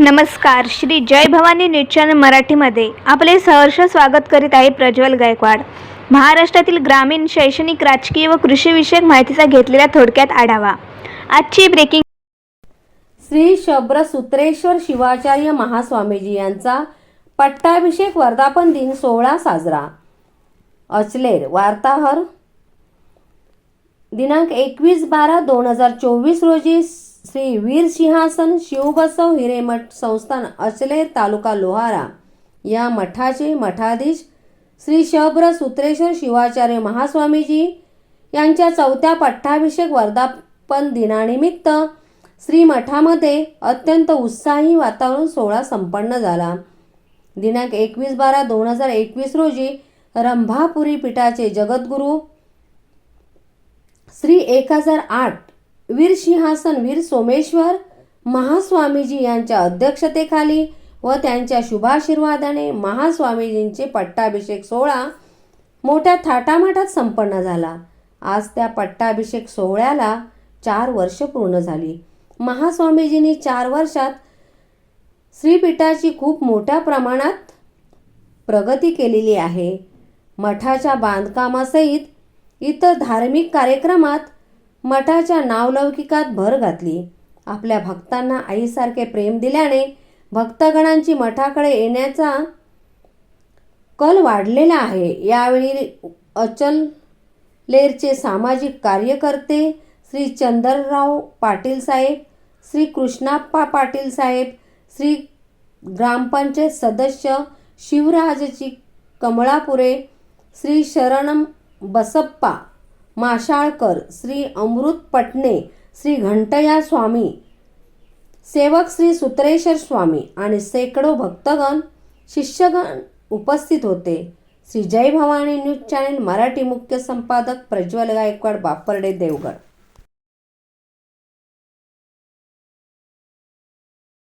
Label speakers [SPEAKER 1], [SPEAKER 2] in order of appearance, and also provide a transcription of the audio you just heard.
[SPEAKER 1] नमस्कार Shri Jai Bhavani news channel मराठीमध्ये आपले सहर्ष स्वागत करीत आहे प्रज्वल गायकवाड. महाराष्ट्रातील ग्रामीण शैक्षणिक राजकीय व कृषीविषयक माहितीचा घेतलेला थोडक्यात आढावा. आजची ब्रेकिंग
[SPEAKER 2] श्री शब्रसूत्रेश्वर शिवाचार्य महास्वामीजी यांचा पट्टाभिषेक वर्धापन दिन सोहळा साजरा. अचलेर वार्ताहर. दिनांक एकवीस बारा दोन हजार चोवीस रोजी श्री वीर सिंहासन शिवबसव हिरेमठ संस्थान अचलेर तालुका लोहारा. या मठाचे मठाधीश श्री शब्र सूत्रेश्वर शिवाचार्य महास्वामीजी यांच्या चौथ्या पट्टाभिषेक वर्धापन दिनानिमित्त श्री मठामध्ये अत्यंत उत्साही वातावरण सोहळा संपन्न झाला. दिनांक एकवीस बारा दोन हजार एकवीस रोजी रंभापुरी पीठाचे जगद्गुरू श्री एक हजार आठ वीर सिंहासन वीर सोमेश्वर महास्वामीजी यांच्या अध्यक्षतेखाली व त्यांच्या शुभाशीर्वादाने महास्वामीजींचे पट्टाभिषेक सोहळा मोठ्या थाटामाटात संपन्न झाला. आज त्या पट्टाभिषेक सोहळ्याला चार वर्ष पूर्ण झाली. महास्वामीजींनी चार वर्षात श्रीपीठाची खूप मोठ्या प्रमाणात प्रगती केलेली आहे. मठाच्या बांधकामासहित इतर धार्मिक कार्यक्रमात मठाच्या नावलौकिकात भर घातली. आपल्या भक्तांना आईसारखे प्रेम दिल्याने भक्तगणांची मठाकडे येण्याचा कल वाढलेला आहे. यावेळी अचल लेरचे सामाजिक कार्यकर्ते श्री चंद्रराव पाटील साहेब श्री कृष्णाप्पा पाटील साहेब श्री ग्रामपंचायत सदस्य शिवराजची कमळापुरे श्री शरणम बसप्पा माशाळकर श्री अमृत पटणे श्री घंटया स्वामी सेवक श्री सुत्रेश्वर स्वामी आणि शेकडो भक्तगण शिष्यगण उपस्थित होते. श्री जय भवानी न्यूज चॅनेल मराठी मुख्य संपादक प्रज्वल गायकवाड बापर्डे देवगड.